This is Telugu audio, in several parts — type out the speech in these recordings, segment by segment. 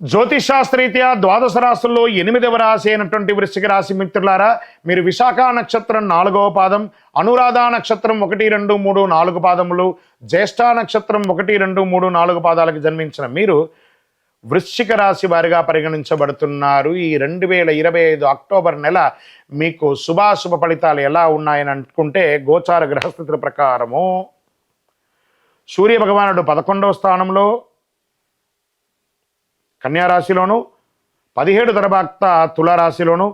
జ్యోతిషాస్త్రరీత్యా ద్వాదశ రాశుల్లో ఎనిమిదవ రాశి అయినటువంటి వృశ్చిక రాశి మిత్రులారా మీరు విశాఖ నక్షత్రం నాలుగవ పాదం అనురాధ నక్షత్రం ఒకటి రెండు మూడు నాలుగు పాదములు జ్యేష్ఠ నక్షత్రం ఒకటి రెండు మూడు నాలుగు పాదాలకు జన్మించిన మీరు వృశ్చిక రాశి వారిగా పరిగణించబడుతున్నారు. ఈ రెండు వేల ఇరవై ఐదు అక్టోబర్ నెల మీకు శుభాశుభ ఫలితాలు ఎలా ఉన్నాయని అనుకుంటే గోచార గ్రహస్థితుల ప్రకారము. సూర్య భగవానుడు పదకొండవ స్థానంలో కన్యారాశిలోను పదిహేడు తర్వాత తులారాశిలోను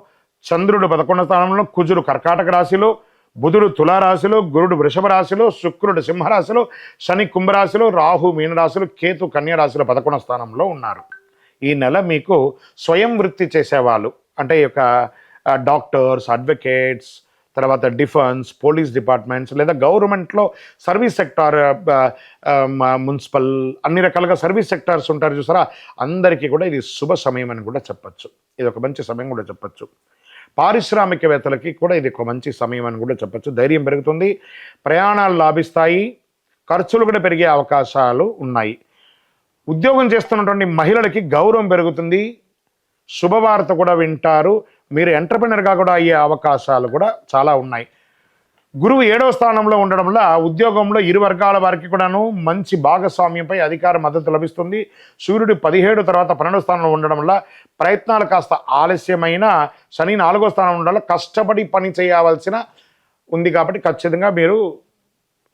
చంద్రుడు పదకొండు స్థానంలో కుజుడు కర్కాటక రాశిలో బుధుడు తులారాశిలో గురుడు వృషభ రాశిలో శుక్రుడు సింహరాశిలో శని కుంభరాశిలో రాహు మీనరాశిలో కేతు కన్యరాశిలో పదకొండ స్థానంలో ఉన్నారు. ఈ నెల మీకు స్వయం వృత్తి చేసేవాళ్ళు అంటే ఈ యొక్క డాక్టర్స్ అడ్వకేట్స్ తర్వాత డిఫెన్స్ పోలీస్ డిపార్ట్మెంట్స్ లేదా గవర్నమెంట్లో సర్వీస్ సెక్టార్ మున్సిపల్ అన్ని రకాలుగా సర్వీస్ సెక్టార్స్ ఉంటారు చూసారా? అందరికీ కూడా ఇది శుభ సమయం అని కూడా చెప్పచ్చు. ఇది ఒక మంచి సమయం కూడా చెప్పచ్చు. పారిశ్రామికవేత్తలకి కూడా ఇది ఒక మంచి సమయం అని కూడా చెప్పచ్చు. ధైర్యం పెరుగుతుంది ప్రయాణాలు లాభిస్తాయి ఖర్చులు కూడా పెరిగే అవకాశాలు ఉన్నాయి. ఉద్యోగం చేస్తున్నటువంటి మహిళలకి గౌరవం పెరుగుతుంది. శుభవార్త కూడా వింటారు. మీరు ఎంటర్ప్రినర్గా కూడా అయ్యే అవకాశాలు కూడా చాలా ఉన్నాయి. గురువు ఏడవ స్థానంలో ఉండడం వల్ల ఉద్యోగంలో ఇరు వర్గాల వారికి కూడాను మంచి భాగస్వామ్యంపై అధికార మద్దతు లభిస్తుంది. సూర్యుడు పదిహేడు తర్వాత పన్నెండవ స్థానంలో ఉండడం వల్ల ప్రయత్నాలు కాస్త ఆలస్యమైన శని నాలుగో స్థానంలో ఉండడం కష్టపడి పని చేయవలసిన ఉంది కాబట్టి ఖచ్చితంగా మీరు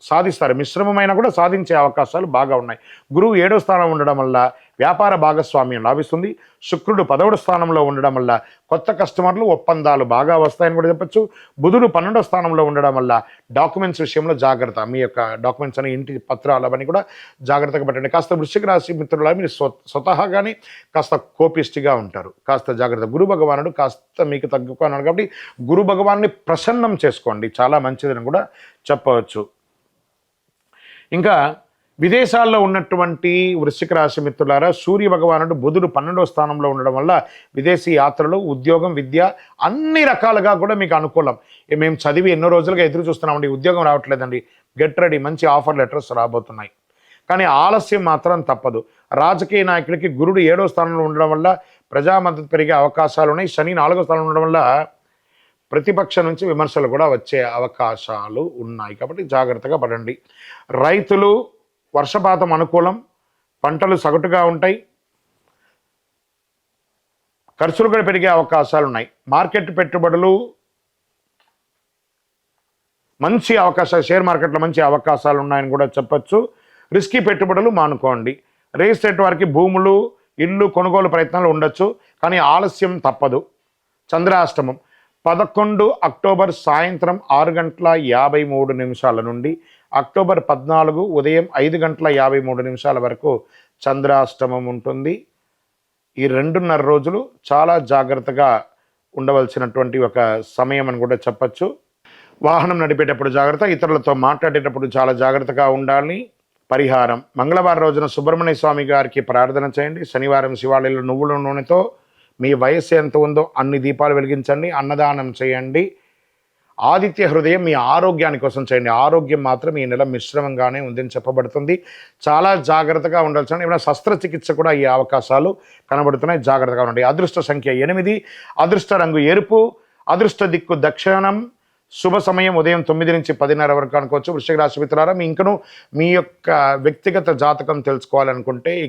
సాధిస్తారు. మిశ్రమమైన కూడా సాధించే అవకాశాలు బాగా ఉన్నాయి. గురువు ఏడో స్థానం ఉండడం వల్ల వ్యాపార భాగస్వామ్యం లాభిస్తుంది. శుక్రుడు పదవుడు స్థానంలో ఉండడం వల్ల కొత్త కస్టమర్లు ఒప్పందాలు బాగా వస్తాయని కూడా చెప్పొచ్చు. బుధుడు పన్నెండో స్థానంలో ఉండడం వల్ల డాక్యుమెంట్స్ విషయంలో జాగ్రత్త. మీ యొక్క డాక్యుమెంట్స్ అని ఇంటి పత్రాలు అవన్నీ కూడా జాగ్రత్తగా పెట్టండి. కాస్త వృశ్చిక రాశి మిత్రుల మీరు స్వతహా స్వతహాగానే కాస్త కోపిష్టిగా ఉంటారు. కాస్త జాగ్రత్త. గురు భగవానుడు కాస్త మీకు తగ్గుకున్నాడు కాబట్టి గురు భగవాన్ని ప్రసన్నం చేసుకోండి. చాలా మంచిదని కూడా చెప్పవచ్చు. ఇంకా విదేశాల్లో ఉన్నటువంటి వృశ్చిక రాశి మిత్రులారా సూర్య భగవానుడు బుధుడు పన్నెండవ స్థానంలో ఉండడం వల్ల విదేశీ యాత్రలు ఉద్యోగం విద్య అన్ని రకాలుగా కూడా మీకు అనుకూలం. మేము చదివి ఎన్నో రోజులుగా ఎదురు చూస్తున్నామండి ఉద్యోగం రావట్లేదండి. గెట్ రెడీ మంచి ఆఫర్ లెటర్స్ రాబోతున్నాయి. కానీ ఆలస్యం మాత్రం తప్పదు. రాజకీయ నాయకుడికి గురుడు ఏడో స్థానంలో ఉండడం వల్ల ప్రజామద్దతు పెరిగే అవకాశాలు ఉన్నాయి. శని నాలుగో స్థానంలో ఉండడం వల్ల ప్రతిపక్షం నుంచి విమర్శలు కూడా వచ్చే అవకాశాలు ఉన్నాయి. కాబట్టి జాగ్రత్తగా పడండి. రైతులు వర్షపాతం అనుకూలం పంటలు సగటుగా ఉంటాయి ఖర్చులు కూడా పెరిగే అవకాశాలు ఉన్నాయి మార్కెట్ పెట్టుబడులు మంచి అవకాశాలు షేర్ మార్కెట్లో మంచి అవకాశాలు ఉన్నాయని కూడా చెప్పచ్చు. రిస్కీ పెట్టుబడులు మానుకోండి. రియల్ ఎస్టేట్ వారికి భూములు ఇల్లు కొనుగోలు ప్రయత్నాలు ఉండొచ్చు కానీ ఆలస్యం తప్పదు. చంద్రాష్టమం పదకొండు అక్టోబర్ సాయంత్రం ఆరు గంటల యాభై మూడు నిమిషాల నుండి అక్టోబర్ పద్నాలుగు ఉదయం ఐదు గంటల యాభై మూడు నిమిషాల వరకు చంద్రాష్టమం ఉంటుంది. ఈ రెండున్నర రోజులు చాలా జాగ్రత్తగా ఉండవలసినటువంటి ఒక సమయం అని కూడా చెప్పచ్చు. వాహనం నడిపేటప్పుడు జాగ్రత్త ఇతరులతో మాట్లాడేటప్పుడు చాలా జాగ్రత్తగా ఉండాలి. పరిహారం. మంగళవారం రోజున సుబ్రహ్మణ్య స్వామి గారికి ప్రార్థన చేయండి. శనివారం శివాలయంలో నువ్వుల నూనెతో మీ వయస్సు ఎంత ఉందో అన్ని దీపాలు వెలిగించండి అన్నదానం చేయండి. ఆదిత్య హృదయం మీ ఆరోగ్యాని కోసం చేయండి. ఆరోగ్యం మాత్రం ఈ నెల మిశ్రమంగానే ఉందని చెప్పబడుతుంది. చాలా జాగ్రత్తగా ఉండాల్సిన ఏమైనా శస్త్రచికిత్స కూడా అయ్యే అవకాశాలు కనబడుతున్నాయి. జాగ్రత్తగా ఉండండి. అదృష్ట సంఖ్య ఎనిమిది అదృష్ట రంగు ఎరుపు అదృష్ట దిక్కు దక్షిణం. శుభ సమయం ఉదయం తొమ్మిది నుంచి పదిన్నర వరకు అనుకోవచ్చు. వృషిక రాశి మిత్రులారా మీ ఇంకను మీ యొక్క వ్యక్తిగత జాతకం తెలుసుకోవాలనుకుంటే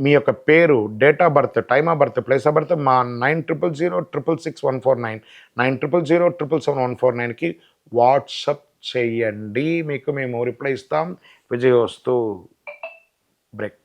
మీ యొక్క పేరు date of birth time of birth place of birth మా nine triple zero triple six one four nine nine triple zero triple seven one four నైన్కి వాట్సప్ చేయండి. మీకు మేము రిప్లై ఇస్తాం. విజయోస్తు బ్రేక్.